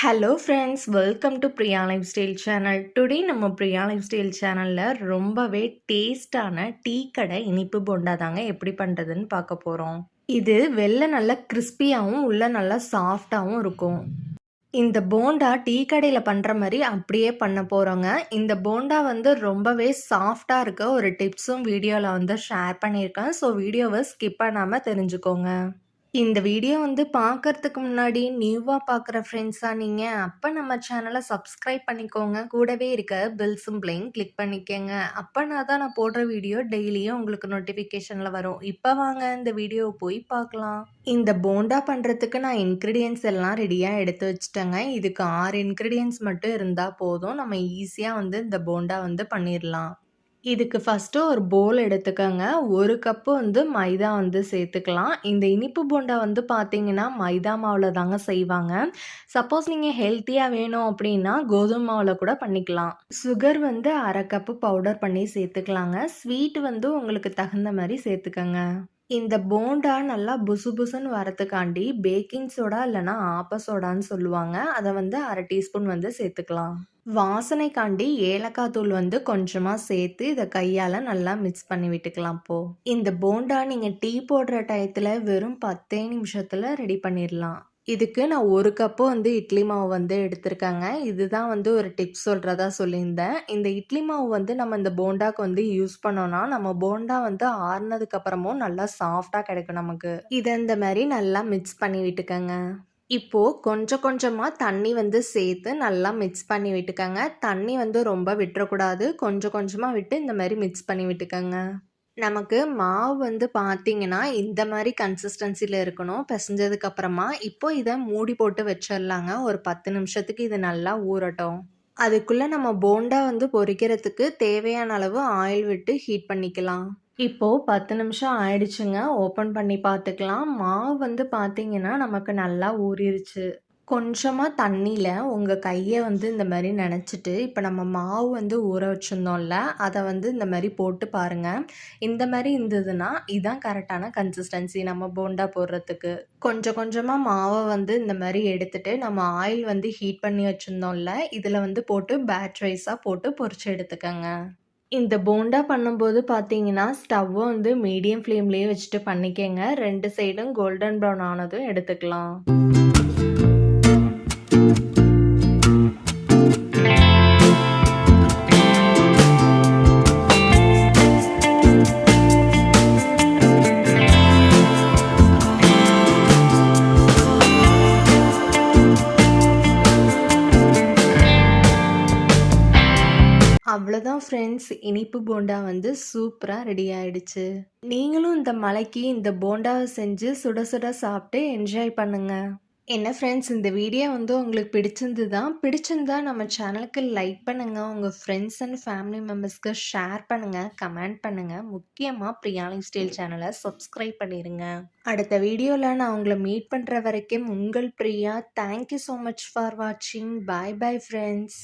Hello friends welcome to Priya life style channel today நம்ம Priya life style சேனலில் ரொம்பவே டேஸ்டான டீ கடை இனிப்பு போண்டா தாங்க எப்படி பண்ணுறதுன்னு பார்க்க போகிறோம் இது வெளில நல்லா கிறிஸ்பியாகவும் உள்ள நல்லா சாஃப்டாகவும் இருக்கும். இந்த போண்டா டீ கடையில் பண்ணுற மாதிரி அப்படியே பண்ண போகிறோங்க இந்த போண்டா வந்து ரொம்பவே சாஃப்டாக இருக்க ஒரு டிப்ஸும் வீடியோவில் வந்து ஷேர் பண்ணியிருக்கேன். ஸோ வீடியோவை ஸ்கிப் பண்ணாமல் தெரிஞ்சுக்கோங்க. இந்த வீடியோ வந்து பார்க்கறதுக்கு முன்னாடி நியூவாக பார்க்குற ஃப்ரெண்ட்ஸாக நீங்கள் அப்போ நம்ம சேனலை சப்ஸ்கிரைப் பண்ணிக்கோங்க. கூடவே இருக்க பெல் சிம்பிளையும் கிளிக் பண்ணிக்கோங்க. அப்போனா தான் நான் போடுற வீடியோ டெய்லியும் உங்களுக்கு நோட்டிஃபிகேஷனில் வரும். இப்போ வாங்க இந்த வீடியோவை போய் பார்க்கலாம் இந்த போண்டா பண்ணுறதுக்கு நான் இன்க்ரீடியன்ஸ் எல்லாம் ரெடியாக எடுத்து வச்சுட்டேங்க. இதுக்கு ஆறு இன்க்ரீடியன்ஸ் மட்டும் இருந்தால் போதும். நம்ம ஈஸியாக வந்து இந்த போண்டா வந்து பண்ணிடலாம் இதுக்கு ஃபஸ்ட்டு ஒரு போல் எடுத்துக்கோங்க. ஒரு கப்பு வந்து மைதா வந்து சேர்த்துக்கலாம். இந்த இனிப்பு போண்டா வந்து பார்த்தீங்கன்னா மைதா மாவில் தாங்க செய்வாங்க. சப்போஸ் நீங்கள் ஹெல்த்தியாக வேணும் அப்படின்னா கோதுமை மாவில் கூட பண்ணிக்கலாம். சுகர் வந்து அரை கப்பு பவுடர் பண்ணி சேர்த்துக்கலாங்க. ஸ்வீட் வந்து உங்களுக்கு தகுந்த மாதிரி சேர்த்துக்கோங்க. இந்த போண்டா நல்லா புசு புசுன்னு வரத்துக்காண்டி பேக்கிங் சோடா இல்லைன்னா ஆப்ப சோடான்னு சொல்லுவாங்க. அதை வந்து அரை டீஸ்பூன் வந்து சேர்த்துக்கலாம். வாசனைக்காண்டி ஏலக்காய் தூள் வந்து கொஞ்சமாக சேர்த்து இதை கையால் நல்லா மிக்ஸ் பண்ணி விட்டுக்கலாம் போ. இந்த போண்டா நீங்கள் டீ போடுற டயத்தில் வெறும் பத்தே நிமிஷத்தில் ரெடி பண்ணிடலாம் இதுக்கு நான் ஒரு கப்பு வந்து இட்லி மாவு வந்து எடுத்திருக்காங்க. இதுதான் வந்து ஒரு டிப்ஸ் சொல்கிறதா சொல்லியிருந்தேன். இந்த இட்லி மாவு வந்து நம்ம இந்த போண்டாக்கு வந்து யூஸ் பண்ணோம்னா நம்ம போண்டா வந்து ஆறுனதுக்கு அப்புறமும் நல்லா சாஃப்டாக கிடைக்கும் நமக்கு. இதை இந்த மாதிரி நல்லா மிக்ஸ் பண்ணி விட்டுக்கங்க. இப்போது கொஞ்சம் கொஞ்சமாக தண்ணி வந்து சேர்த்து நல்லா மிக்ஸ் பண்ணி விட்டுக்கோங்க. தண்ணி வந்து ரொம்ப விட்டுறக்கூடாது. கொஞ்சம் கொஞ்சமாக விட்டு இந்த மாதிரி மிக்ஸ் பண்ணி விட்டுக்கோங்க. நமக்கு மாவு வந்து பார்த்திங்கன்னா இந்த மாதிரி கன்சிஸ்டன்சியில் இருக்கணும். பிசைஞ்சதுக்கப்புறமா இப்போ இதை மூடி போட்டு வச்சிடலாங்க ஒரு பத்து நிமிஷத்துக்கு இது நல்லா ஊறட்டும். அதுக்குள்ளே நம்ம போண்டா வந்து பொரிக்கிறதுக்கு தேவையான அளவு ஆயில் விட்டு ஹீட் பண்ணிக்கலாம். இப்போது பத்து நிமிஷம் ஆயிடுச்சுங்க. ஓப்பன் பண்ணி பார்த்துக்கலாம். மாவு வந்து பார்த்திங்கன்னா நமக்கு நல்லா ஊறிடுச்சு கொஞ்சமாக தண்ணியில் உங்கள் கையை வந்து இந்த மாதிரி நினச்சிட்டு இப்போ நம்ம மாவு வந்து ஊற வச்சுருந்தோம்ல அதை வந்து இந்த மாதிரி போட்டு பாருங்கள் இந்த மாதிரி இருந்ததுன்னா இதுதான் கரெக்டான கன்சிஸ்டன்சி நம்ம போண்டா போடுறதுக்கு. கொஞ்சம் கொஞ்சமாக மாவை வந்து இந்த மாதிரி எடுத்துகிட்டு நம்ம ஆயில் வந்து ஹீட் பண்ணி வச்சுருந்தோம்ல இதில் வந்து போட்டு பேட்ச் வைஸாக போட்டு பொறிச்சு எடுத்துக்கோங்க. இந்த போண்டா பண்ணும்போது பார்த்தீங்கன்னா ஸ்டவ்வை வந்து மீடியம் ஃப்ளேம்லேயே வச்சுட்டு பண்ணிக்கங்க. ரெண்டு சைடும் கோல்டன் ப்ரௌன் ஆனதும் எடுத்துக்கலாம். அவ்வளோதான் ஃப்ரெண்ட்ஸ் இனிப்பு போண்டா வந்து சூப்பராக ரெடி ஆயிடுச்சு. நீங்களும் இந்த மலைக்கு இந்த போண்டாவை செஞ்சு சுட சுட சாப்பிட்டு என்ஜாய் பண்ணுங்க. என்ன ஃப்ரெண்ட்ஸ் இந்த வீடியோ வந்து உங்களுக்கு பிடிச்சிருந்து தான் பிடிச்சிருந்தா நம்ம சேனலுக்கு லைக் பண்ணுங்கள் உங்கள் ஃப்ரெண்ட்ஸ் அண்ட் ஃபேமிலி மெம்பர்ஸ்க்கு ஷேர் பண்ணுங்கள் கமெண்ட் பண்ணுங்கள் முக்கியமாக பிரியாணி ஸ்டைல் சேனலை சப்ஸ்கிரைப் பண்ணிடுங்க அடுத்த வீடியோவில் நான் உங்களை மீட் பண்ணுற வரைக்கும் உங்கள் Priya. Thank you so much for வாட்சிங் பாய் பாய் ஃப்ரெண்ட்ஸ்